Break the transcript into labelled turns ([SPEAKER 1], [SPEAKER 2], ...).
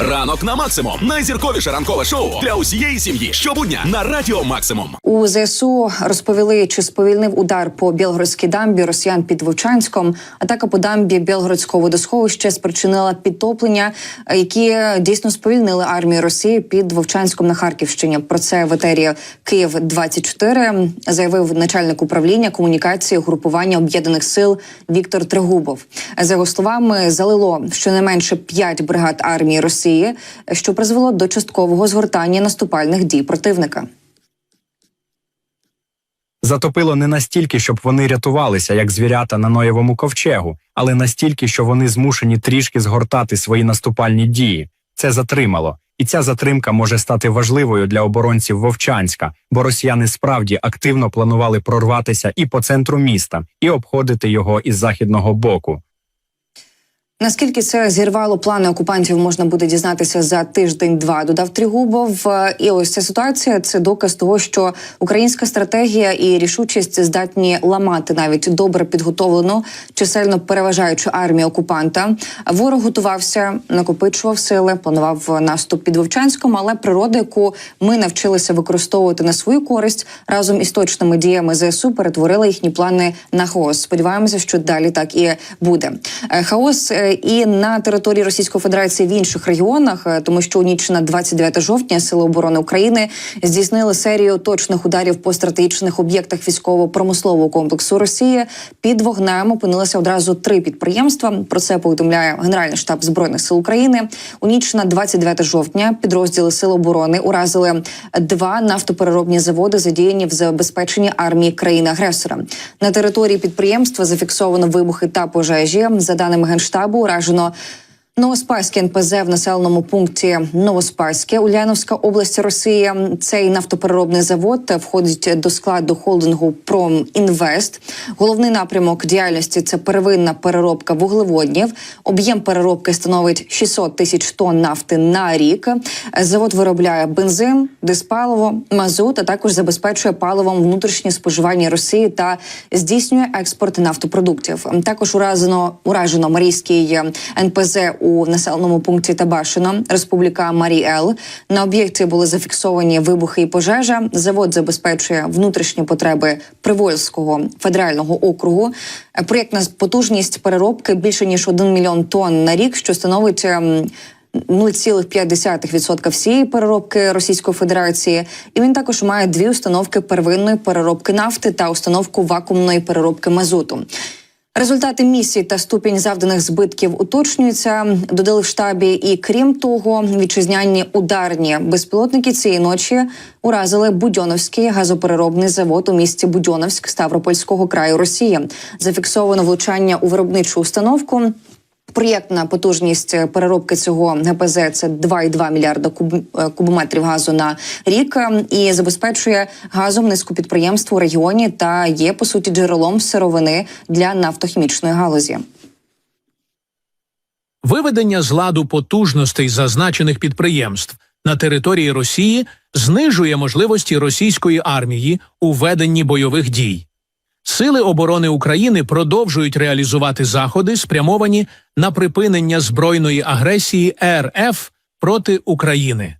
[SPEAKER 1] Ранок на максимум. Найзірковіше ранкове шоу для усієї сім'ї. Щобудня на радіо Максимум.
[SPEAKER 2] У ЗСУ розповіли, чи сповільнив удар по Білгородській дамбі росіян під Вовчанськом. Атака по дамбі Білгородського водосховища спричинила підтоплення, які дійсно сповільнили армію Росії під Вовчанськом на Харківщині. Про це в етері Київ 24 заявив начальник управління комунікації групування об'єднаних сил Віктор Трегубов. За його словами, залило щонайменше п'ять бригад армії Росії, що призвело до часткового згортання наступальних дій противника.
[SPEAKER 3] Затопило не настільки, щоб вони рятувалися, як звірята на Ноєвому ковчегу, але настільки, що вони змушені трішки згортати свої наступальні дії. Це затримало, і ця затримка може стати важливою для оборонців Вовчанська, бо росіяни справді активно планували прорватися і по центру міста, і обходити його із західного боку.
[SPEAKER 2] Наскільки це зірвало плани окупантів, можна буде дізнатися за тиждень-два. Додав Трігубов. Е, І ось ця ситуація це доказ того, що українська стратегія і рішучість здатні ламати навіть добре підготовлену, чисельно переважаючу армію окупанта. Ворог готувався, накопичував сили, планував наступ під Вовчанськом, але природа, яку ми навчилися використовувати на свою користь, разом із точними діями ЗСУ перетворила їхні плани на хаос. Сподіваємося, що далі так і буде. Е, Хаос е, і на території Російської Федерації в інших регіонах, е, тому що у ніч на 29 жовтня Сили оборони України здійснили серію точних ударів по стратегічних об'єктах військово-промислового комплексу Росії. Під вогнем опинилися одразу три підприємства. Про це повідомляє Генеральний штаб збройних сил України. У ніч на 29 жовтня підрозділи Сил оборони уразили два нафтопереробні заводи, задіяні в забезпеченні армії країни-агресора. На території підприємства зафіксовано вибухи та пожежі. За даними генштабу, уражено. Новоспаське НПЗ в населеному пункті Новоспаське, Ульяновська область Росії. Цей нафтопереробний завод входить до складу холдингу Промінвест. Головний напрямок діяльності це первинна переробка вуглеводнів. Об'єм переробки становить 600 тисяч тонн нафти на рік. Завод виробляє бензин, диспаливо, мазут, а також забезпечує паливом внутрішнє споживання Росії та здійснює експорт нафтопродуктів. Також уразено уражено Марійський НПЗ у населеному пункті Табашино, Республіка Маріел. На об'єкті були зафіксовані вибухи і пожежа. Завод забезпечує внутрішні потреби Привольського федерального округу. Е, Проєктна потужність переробки більше ніж 1 мільйон тонн на рік, що становить. ем, 0,5% всієї переробки Російської Федерації, і він також має дві установки первинної переробки нафти та установку вакуумної переробки мазуту. Результати місії та ступінь завданих збитків уточнюються. Додали в штабі, і крім того, вітчизняні ударні безпілотники цієї ночі уразили Будьоновський газопереробний завод у місті Будьоновськ Ставропольського краю Росії. Зафіксовано влучання у виробничу установку. Проєктна потужність переробки цього ГПЗ це 2,2 мільярда куб, е, кубометрів газу на рік е, і забезпечує газом низку підприємств у регіоні та є по суті джерелом сировини для нафтохімічної галузі.
[SPEAKER 4] Виведення з ладу потужностей зазначених підприємств на території Росії знижує можливості російської армії у веденні бойових дій. Сили оборони України продовжують реалізувати заходи, спрямовані на припинення збройної агресії РФ проти України.